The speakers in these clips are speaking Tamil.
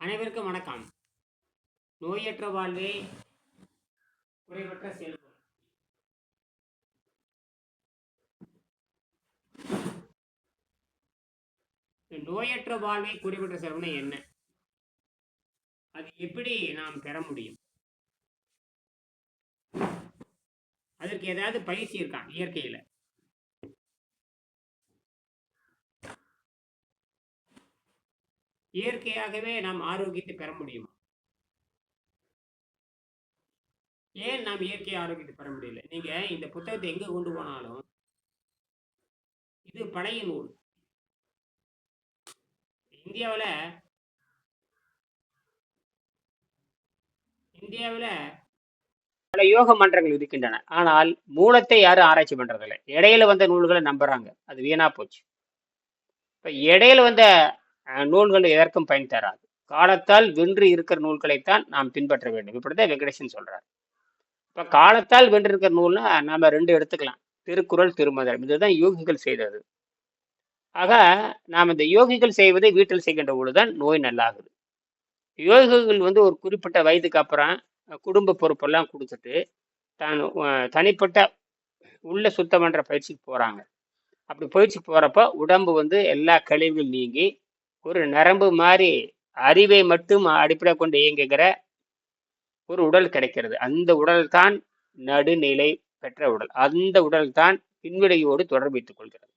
அனைவருக்கும் வணக்கம். நோயற்ற வாழ்வே குறைவற்ற செல்வம். நோயற்ற வாழ்வை குறைவற்ற செல்வம்னா என்ன? அது எப்படி நாம் பெற முடியும்? அதற்கு ஏதாவது பயிற்சி இருக்கான் இயற்கையில. இயற்கையாகவே நாம் ஆரோக்கியத்தை பெற முடியுமா? ஏன் நாம் இயற்கை ஆரோக்கியத்தை பெற முடியல? நீங்க இந்த புத்தகத்தை எங்க கொண்டு போனாலும் இது பழைய நூல் இந்தியாவில் இந்தியாவில் பல யோக மன்றங்கள் இருக்கின்றன. ஆனால் மூலத்தை யாரும் ஆராய்ச்சி பண்றதில்லை. இடையில வந்த நூல்களை நம்புறாங்க. அது வீணா போச்சு. இப்ப இடையில வந்த நூல்கள் எதற்கும் பயன் தராது. காலத்தால் வென்று இருக்கிற நூல்களைத்தான் நாம் பின்பற்ற வேண்டும். இப்படிதான் வெங்கடேசன் சொல்றார். இப்ப காலத்தால் வென்று இருக்கிற நூல்னா நாம ரெண்டு எடுத்துக்கலாம். திருக்குறள் திருமந்திரம் இதுதான் யோகிகள் செய்தது. ஆக நாம் இந்த யோகிகள் செய்வதை வீட்டில் செய்கின்ற பொழுதுதான் நோய் நல்லாகுது. யோகிகள் வந்து ஒரு குறிப்பிட்ட வயதுக்கு அப்புறம் குடும்ப பொறுப்பெல்லாம் கொடுத்துட்டு தான் தனிப்பட்ட உள்ள சுத்தம் பண்ற பயிற்சிக்கு போறாங்க. அப்படி பயிற்சி போறப்ப உடம்பு வந்து எல்லா கழிவுகள் நீங்கி ஒரு நரம்பு மாதிரி அறிவை மட்டும் அடிப்படை கொண்டு இயங்குகிற ஒரு உடல் கிடைக்கிறது. அந்த உடல் தான் நடுநிலை பெற்ற உடல். அந்த உடல் தான் பின்விடையோடு தொடர்பு வைத்துக் கொள்கிறது.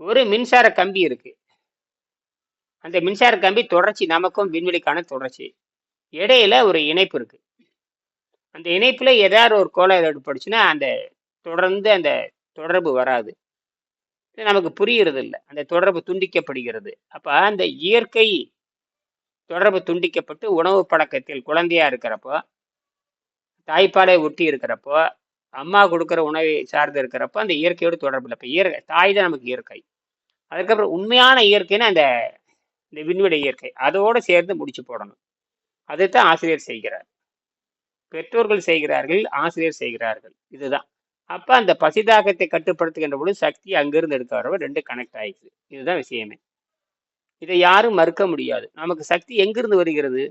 ஒரு மின்சார கம்பி இருக்கு. அந்த மின்சார கம்பி தொடர்ச்சி நமக்கும் விண்வெளிக்கான தொடர்ச்சி. இடையில ஒரு இணைப்பு இருக்கு. அந்த இணைப்புல ஏதாவது ஒரு கோளாறு ஏற்பட்டுச்சுன்னா அந்த தொடர்ந்து அந்த தொடர்பு வராது. நமக்கு புரியறது இல்லை அந்த தொடர்பு துண்டிக்கப்படுகிறது. அப்ப அந்த இயற்கை தொடர்பு துண்டிக்கப்பட்டு உணவு பழக்கத்தில் குழந்தையா இருக்கிறப்போ தாய்ப்பாலை ஒட்டி இருக்கிறப்போ அம்மா கொடுக்குற உணவை சார்ந்து இருக்கிறப்போ அந்த இயற்கையோடு தொடர்பு இல்லை. இப்போ இயற்கை தாய் தான் நமக்கு இயற்கை. அதுக்கப்புறம் உண்மையான இயற்கைன்னா அந்த இந்த விண்வெளி இயற்கை. அதோடு சேர்ந்து முடிச்சு போடணும். அதைத்தான் ஆசிரியர் செய்கிறார். பெற்றோர்கள் செய்கிறார்கள் ஆசிரியர் செய்கிறார்கள். இதுதான். அப்போ அந்த பசிதாகத்தை கட்டுப்படுத்துகின்ற பொழுது சக்தி அங்கிருந்து எடுக்க வரவ ரெண்டு கனெக்ட் ஆயிடுது இதுதான் விஷயமே. இதை யாரும் மறுக்க முடியாது. நமக்கு சக்தி எங்கிருந்து வருகிறது?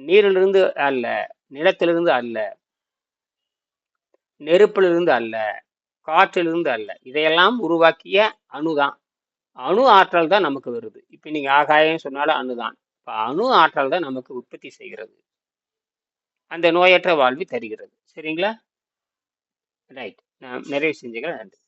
நீரிலிருந்து அல்ல நிலத்திலிருந்து அல்ல நெருப்பிலிருந்து அல்ல காற்றிலிருந்து அல்ல. இதையெல்லாம் உருவாக்கிய அணுதான் அணு ஆற்றல் தான் நமக்கு வருது. இப்போ நீங்கள் ஆகாயம் சொன்னாலும் அணுதான் இப்போ அணு ஆற்றல் தான் நமக்கு உற்பத்தி செய்கிறது. அந்த நோயற்ற வாழ்வை தருகிறது. சரிங்களா? ரைட் நான் நிறைவு செஞ்சுக்கிறேன் நன்றி.